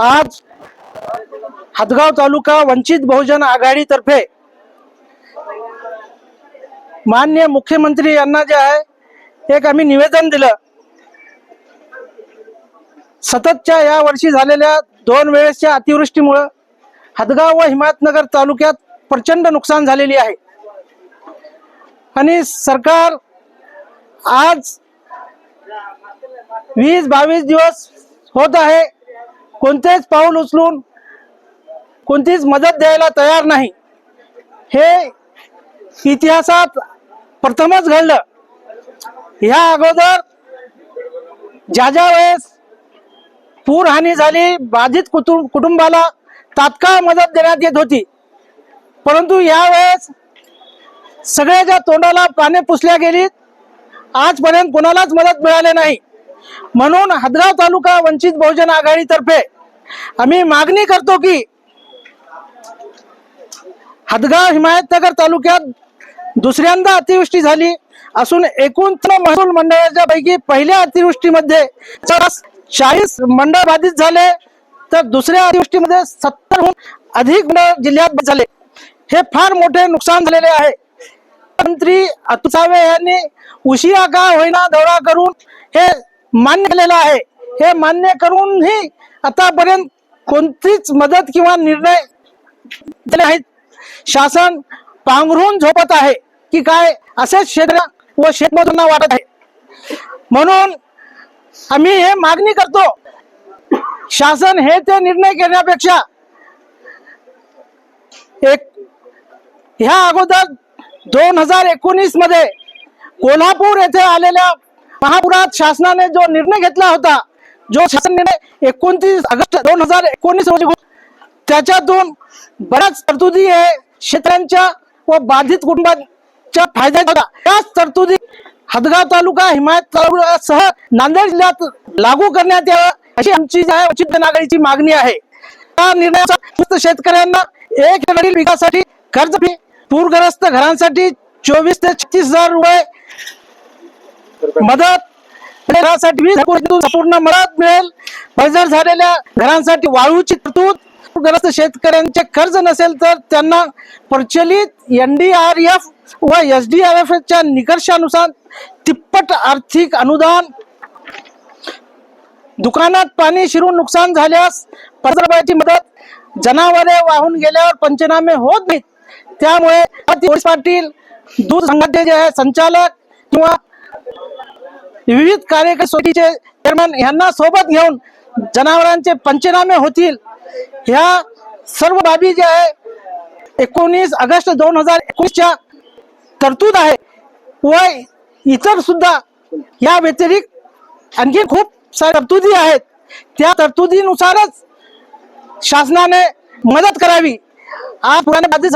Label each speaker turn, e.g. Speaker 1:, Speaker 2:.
Speaker 1: आज हदगाव तालुका वंचित बहुजन आघाडीतर्फे मान्य मुख्यमंत्री यांना जे आहे एक आम्ही निवेदन दिलं. सततच्या या वर्षी झालेल्या दोन वेळेसच्या अतिवृष्टीमुळं हदगाव व हिमायतनगर तालुक्यात प्रचंड नुकसान झालेली आहे. आणि सरकार आज वीस बावीस दिवस होत आहे. कोणतेच पाऊल उचलून कोणतीच मदत द्यायला तयार नाही. हे इतिहासात प्रथमच घडलं. ह्या अगोदर ज्या ज्या वेळेस पूर हानी झाली बाधित कुटुंब कुटुंबाला तात्काळ मदत देण्यात येत होती. परंतु यावेळेस सगळ्याच्या तोंडाला पाने पुसल्या गेली आजपर्यंत कोणालाच मदत मिळाली नाही. म्हणून हदगाव तालुका वंचित बहुजन आघाडीतर्फे आम्ही मागणी करतो की हदगाव हिमायतनगर तालुक्यात दुसऱ्यांदा अतिवृष्टी झाली असून एकूण महसूल मंडळाच्या पैकी पहिल्या अतिवृष्टीमध्ये चाळीस मंडळ बाधित झाले तर दुसऱ्या अतिवृष्टीमध्ये सत्तरहून अधिक मंडळ जिल्ह्यात झाले. हे फार मोठे नुकसान झालेले आहे. मंत्री अतुसावे यांनी उशिरा का होईना दौरा करून हे मान्य केलेलं आहे. हे मान्य करूनही आतापर्यंत कोणतीच मदत किंवा निर्णय दिले आहेत शासन पांघरून झोपत आहे की काय असेच क्षेत्र व शेतमजूरना वाटत आहे. म्हणून आम्ही हे मागणी करतो शासन हे ते निर्णय घेण्यापेक्षा एक ह्या अगोदर दोन हजार एकोणीसमध्ये कोल्हापूर येथे आलेल्या महापुरात शासनाने जो निर्णय घेतला होता जो शासन निर्णय एकोणतीस ऑगस्ट दोन हजार एकोणीस रोजी त्याच्यातून बऱ्याच तरतुदी आहे शेतकऱ्यांच्या व बाधित कुटुंबाच्या फायद्याच्या त्याच तरतुदी हदगाव तालुका हिमायत तालुक्यासह नांदेड जिल्ह्यात लागू करण्यात यावं अशी आमची जी आहे मागणी आहे. त्या निर्णयाचा फक्त शेतकऱ्यांना एक विकासाठी विकासासाठी कर्ज फी पूरग्रस्त घरांसाठी चोवीस ते छत्तीस हजार रुपये मदत घरासाठी संपूर्ण मदत मिळेल. बंजर झालेल्या घरांसाठी वाळूची तरतूद. ग्रस्त शेतकऱ्यांचे कर्ज नसेल तर त्यांना प्रचलित एनडीआरएफ व एस डी आर एफ च्या निकषानुसार तिप्पट आर्थिक अनुदान. दुकानात पाणी शिरून नुकसान झाल्यास पाच रुपयाची मदत. जनावरे वाहून गेल्यावर पंचनामे होत नाहीत. त्यामुळे पाटील दूध संघटने जे आहे संचालक किंवा विविध कार्यकारी समितीचे चेअरमॅन यांना सोबत घेऊन जनावरांचे पंचनामे होतील. ह्या सर्व बाबी ज्या आहे एकोणीस ऑगस्ट दोन हजार एकोणीसच्या तरतूद आहे. व इतर सुद्धा या व्यतिरिक्त आणखी खूप साऱ्या तरतुदी आहेत. त्या तरतुदीनुसारच शासनाने मदत करावी. आज पुराने बाधित